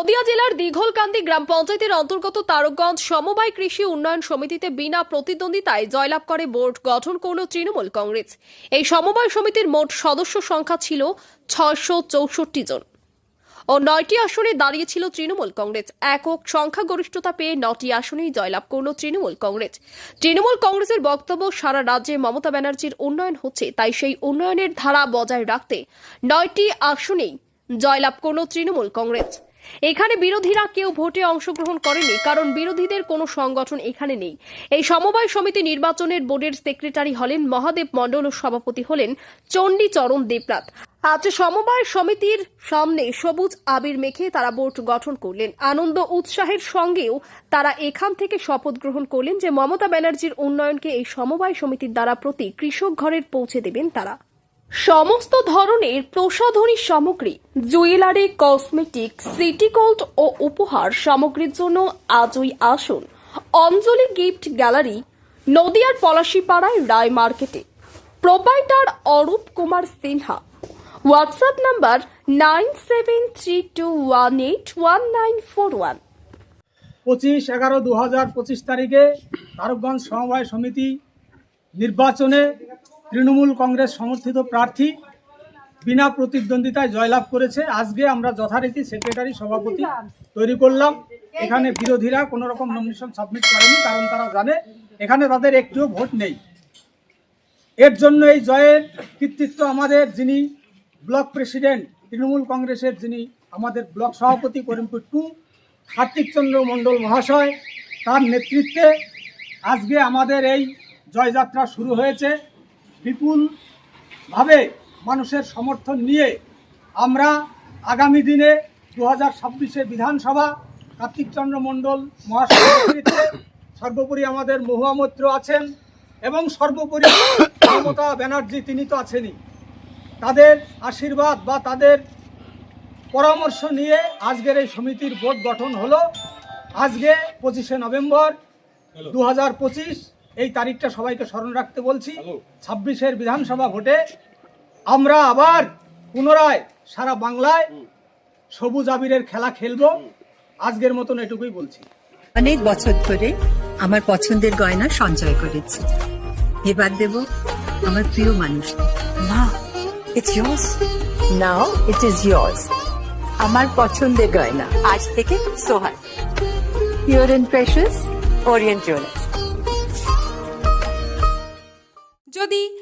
নদিয়া জেলার দীঘলকান্দি গ্রাম পঞ্চায়েতের অন্তর্গত তারকগঞ্জ সমবায় কৃষি উন্নয়ন সমিতিতে বিনা প্রতিদ্বন্দ্বিতায় জয়লাভ করে বোর্ড গঠন করল তৃণমূল কংগ্রেস। এই সমবায় সমিতির মোট সদস্য সংখ্যা ছিল ছয়শো চৌষট্টি জন। ও নয়টি আসনে দাঁড়িয়েছিল তৃণমূল কংগ্রেস। একক সংখ্যাগরিষ্ঠতা পেয়ে নটি আসনেই জয়লাভ করল তৃণমূল কংগ্রেস। তৃণমূল কংগ্রেসের বক্তব্য, সারা রাজ্যে মমতা ব্যানার্জির উন্নয়ন হচ্ছে, তাই সেই উন্নয়নের ধারা বজায় রাখতে নয়টি আসনেই জয়লাভ করল তৃণমূল কংগ্রেস। এখানে বিরোধীরা কেউ ভোটে অংশগ্রহণ করেনি, কারণ বিরোধীদের কোনো সংগঠন এখানে নেই। এই সমবায় সমিতি নির্বাচনের বোর্ডের সেক্রেটারি হলেন মহাদেব মণ্ডল ও সভাপতি হলেন চণ্ডীচরণ দেবনাথ। আজ সমবায় সমিতির সামনে সবুজ আবির মেখে তারা বোর্ড গঠন করলেন। আনন্দ উৎসাহের সঙ্গেও তারা এখান থেকে শপথ গ্রহণ করলেন যে মমতা ব্যানার্জির উন্নয়নকে এই সমবায় সমিতির দ্বারা প্রতি কৃষক ঘরের পৌঁছে দেবেন তারা। সমস্ত ধরনের প্রসাধনী সামগ্রী, জুয়েলারি, কসমেটিক, সিটি গোল্ড ও উপহার সামগ্রীর জন্য আজই আসুন অঞ্জলি গিফট গ্যালারি, নদিয়ার পলাশিপাড়ায় রায় মার্কেটে। Proprietor Arup Kumar Sinha. WhatsApp number nine seven three two one eight one nine four one. পঁচিশ এগারো দু হাজার পঁচিশ তারিখে তারকগঞ্জ সমবায় সমিতি নির্বাচনে তৃণমূল কংগ্রেস সমর্থিত প্রার্থী বিনা প্রতিদ্বন্দ্বিতায় জয়লাভ করেছে। আজকে আমরা যথারীতি সেক্রেটারি সভাপতি তৈরি করলাম। এখানে বিরোধীরা কোনো রকম নমিনেশন সাবমিট করেনি, কারণ তারা জানে এখানে তাদের একটিও ভোট নেই। এর জন্য এই জয়ের কৃতিত্ব আমাদের যিনি ব্লক প্রেসিডেন্ট, তৃণমূল কংগ্রেসের যিনি আমাদের ব্লক সভাপতি করিমপুর টু কার্তিকচন্দ্র মণ্ডল মহাশয়, তার নেতৃত্বে আজকে আমাদের এই জয়যাত্রা শুরু হয়েছে। বিপুলভাবে মানুষের সমর্থন নিয়ে আমরা আগামী দিনে দু হাজার ছাব্বিশে বিধানসভা কার্তিকচন্দ্র মণ্ডল নেতৃত্বে সর্বোপরি আমাদের মহুয়া মৈত্র আছেন এবং সর্বোপরি মমতা ব্যানার্জি তিনি তো আছেনই। তাদের আশীর্বাদ বা তাদের পরামর্শ নিয়ে আজকের এই সমিতির বোর্ড গঠন হলো। আজকে পঁচিশে নভেম্বর দু হাজার পঁচিশ এই তারিখটা সবাইকে স্মরণ রাখতে বলছি। ছাব্বিশের বিধানসভা ভোটে আমরা আবার পুনরায় সারা বাংলায় সবুজ আবিরের খেলা খেলব। আজকের মতন এটুকুই বলছি। অনেক বছর ধরে আমার পছন্দের গয়না সঞ্চয় করেছি। এবার দেব আমার প্রিয় মানুষ। মা it's yours now it is yours আমার পছন্দের গয়না। আজ থেকে Sohan pure and precious Orient jewellers